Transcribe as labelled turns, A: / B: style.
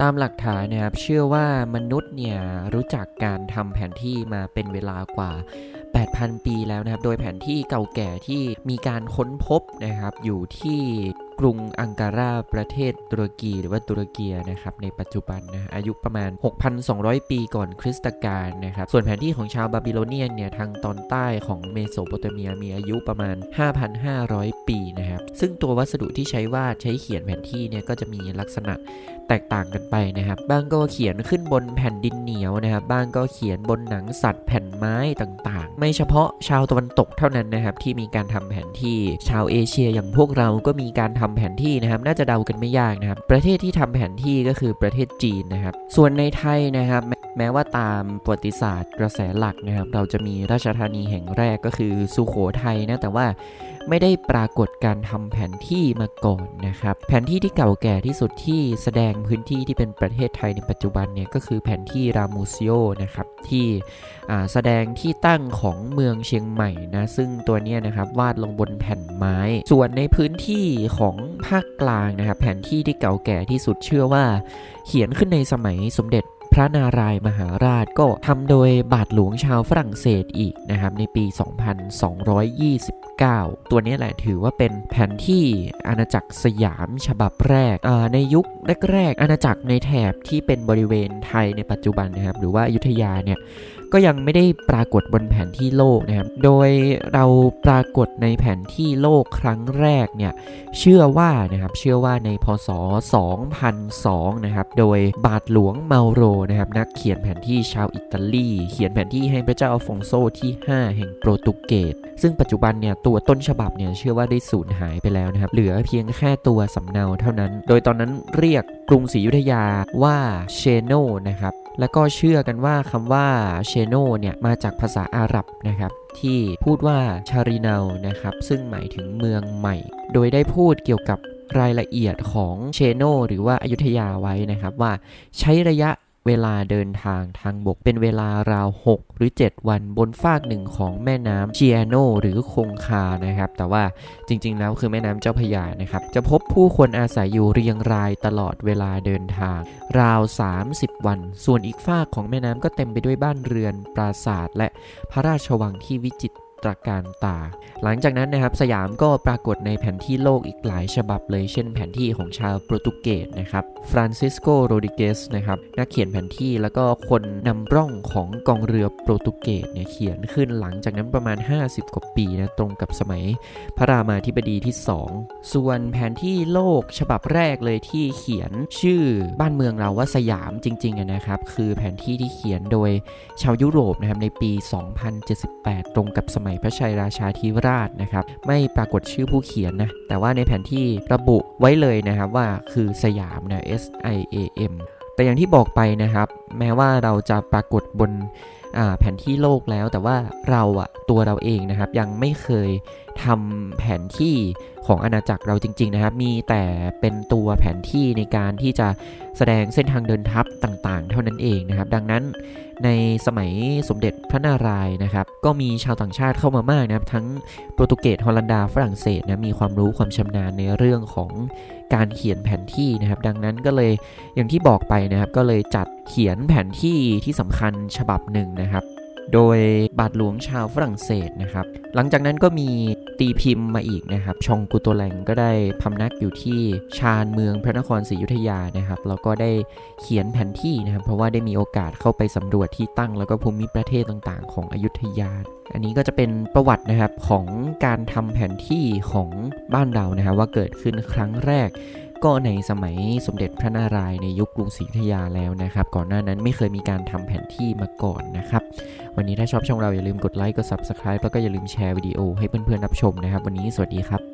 A: ตามหลักฐานนะครับเชื่อว่ามนุษย์เนี่ยรู้จักการทำแผนที่มาเป็นเวลากว่า 8,000 ปีแล้วนะครับ โดยแผนที่เก่าแก่ที่มีการค้นพบนะครับอยู่ที่ กรุงอังการาประเทศตุรกีหรือว่าตุรเกียนะครับในปัจจุบันนะอายุประมาณ 6,200 ปีก่อนคริสตกาลนะครับส่วนแผนที่ของชาวบาบิโลเนียนเนี่ยทางตอนใต้ของเมโสโปเตเมียมีอายุประมาณ 5,500 ปีนะครับซึ่งตัววัสดุที่ใช้วาดใช้เขียนแผนที่เนี่ยก็จะมีลักษณะแตกต่างกันไปนะครับบางก็เขียนขึ้นบนแผ่นดินเหนียวนะครับบางก็เขียนบนหนังสัตว์แผ่นไม้ต่างๆ ไม่เฉพาะชาวตะวันตกเท่านั้นนะครับที่มีการทำแผนที่ชาวเอเชียอย่างพวกเราก็มีการทำแผนที่นะครับน่าจะเดากันไม่ยากนะครับประเทศที่ทำแผนที่ก็คือประเทศจีนนะครับ ส่วนในไทยนะครับแม้ว่าตามประวัติศาสตร์กระแสหลักนะครับ เราจะมีราชธานีแห่งแรกก็คือสุโขทัยนะแต่ว่าไม่ได้ปรากฏการทำแผนที่มาก่อนนะครับ แผนที่ที่เก่าแก่ที่สุดที่แสดงพื้นที่ที่เป็นประเทศไทยในปัจจุบันเนี่ยก็คือแผนที่รามูซิโอนะครับที่แสดงที่ตั้งของเมืองเชียงใหม่นะซึ่งตัวนี้นะครับวาดลงบนแผ่นไม้ ส่วนในพื้นที่ของภาคกลางนะครับแผนที่ที่เก่าแก่ที่สุดเชื่อว่า เขียนขึ้นในสมัยสมเด็จพระนารายมหาราชก็ทำโดยบาทหลวงชาวฝรั่งเศสอีกนะครับในปี 2229 ตัวนี้แหละถือว่าเป็นแผนที่อาณาจักรสยามฉบับแรก ในยุคแรกๆอาณาจักรในแถบที่เป็นบริเวณไทยในปัจจุบันนะครับหรือว่าอยุธยาเนี่ย ก็ยังไม่ได้ปรากฏบนแผนที่โลกนะครับ โดยเราปรากฏในแผนที่โลกครั้งแรกเนี่ยเชื่อว่านะครับเชื่อว่าในพศ 2002 นะครับ โดยบาทหลวงเมาโรนะครับนักเขียนแผนที่ชาวอิตาลี เขียนแผนที่ให้พระเจ้าอัลฟองโซที่ 5 แห่งโปรตุเกสซึ่งปัจจุบันเนี่ยตัวต้นฉบับเนี่ยเชื่อว่าได้สูญหายไปแล้วนะครับ เหลือเพียงแค่ตัวสำเนาเท่านั้น โดยตอนนั้นเรียกกรุงศรีอยุธยาว่าเชโนนะครับแล้วก็เชื่อกันว่าคำว่าเชโนเนี่ยมาจากภาษาอาหรับนะครับที่พูดว่าชารินาลนะครับซึ่งหมายถึงเมืองใหม่ โดยได้พูดเกี่ยวกับรายละเอียดของเชโนหรือว่าอายุทยาไว้นะครับว่าใช้ระยะ เวลาเดินทางทางบกเป็นเวลาราว 6 หรือ 7 วันบนฟากหนึ่งของแม่น้ำเชียโนหรือคงคานะครับ แต่ว่าจริง ๆ แล้วคือแม่น้ำเจ้าพยานะครับ จะพบผู้คนอาศัยอยู่เรียงรายตลอดเวลาเดินทาง ราว 30 วัน ส่วนอีกฝากของแม่น้ำก็เต็มไปด้วยบ้านเรือนปราสาทและพระราชวังที่วิจิตร การตา หลังจากนั้นนะครับสยามก็ปรากฏในแผนที่โลกอีกหลายฉบับเลย เช่นแผนที่ของชาวโปรตุเกสนะครับ ฟรานซิสโก โรดิเกสนะครับนักเขียนแผนที่แล้วก็คนนำร่องของกองเรือโปรตุเกสเนี่ยเขียนขึ้นหลังจากนั้นประมาณ 50 กว่าปีนะตรงกับสมัยพระรามาธิบดีที่ 2 ส่วนแผนที่โลกฉบับแรกเลยที่เขียนชื่อบ้านเมืองเราว่าสยามจริงๆนะครับคือแผนที่ที่เขียนโดยชาวยุโรปนะครับในปี 2078 ตรงกับสมัยพระชัยราชาธิราชนะครับ ไม่ปรากฏชื่อผู้เขียนนะ แต่ว่าในแผนที่ระบุไว้เลยนะครับว่าคือสยามนะ S I A M แต่อย่างที่บอกไปนะครับ แม้ว่าเราจะปรากฏบนแผนที่โลกแล้ว แต่ว่าเราอะตัวเราเองนะครับ ยังไม่เคยทำแผนที่ของอาณาจักรเราจริง ๆ นะครับ มีแต่เป็นตัวแผนที่ในการที่จะแสดงเส้นทางเดินทัพต่างๆ เท่านั้นเองนะครับ ดังนั้นในสมัยสมเด็จพระนารายณ์นะครับ ก็มีชาวต่างชาติเข้ามามากนะครับ ทั้งโปรตุเกสฮอลันดาฝรั่งเศสนะมีความรู้ความชำนาญในเรื่องของการเขียนแผนที่นะครับ ดังนั้นก็เลยอย่างที่บอกไปนะครับ ก็เลยจัดเขียนแผนที่ที่สำคัญฉบับหนึ่งนะครับ โดยบาทหลวงชาวฝรั่งเศสนะครับ หลังจากนั้นก็มีตีพิมพ์มาอีกนะครับ ชองกุโตแลงก็ได้พำนักอยู่ที่ชานเมืองพระนครศรีอยุธยานะครับ แล้วก็ได้เขียนแผนที่นะครับ เพราะว่าได้มีโอกาสเข้าไปสำรวจที่ตั้งแล้วก็ภูมิประเทศต่างๆ ของอยุธยา อันนี้ก็จะเป็นประวัตินะครับของการทำแผนที่ของบ้านเรานะครับว่าเกิดขึ้นครั้งแรก ก็ในสมัยสมเด็จพระนารายณ์ในยุคกรุงศรีอยุธยาแล้วนะครับ ก่อนหน้านั้นไม่เคยมีการทำแผนที่มาก่อนนะครับ วันนี้ถ้าชอบช่องเราอย่าลืมกดไลค์กด Subscribe แล้วก็อย่าลืมแชร์วิดีโอให้เพื่อนๆรับชมนะครับ วันนี้สวัสดีครับ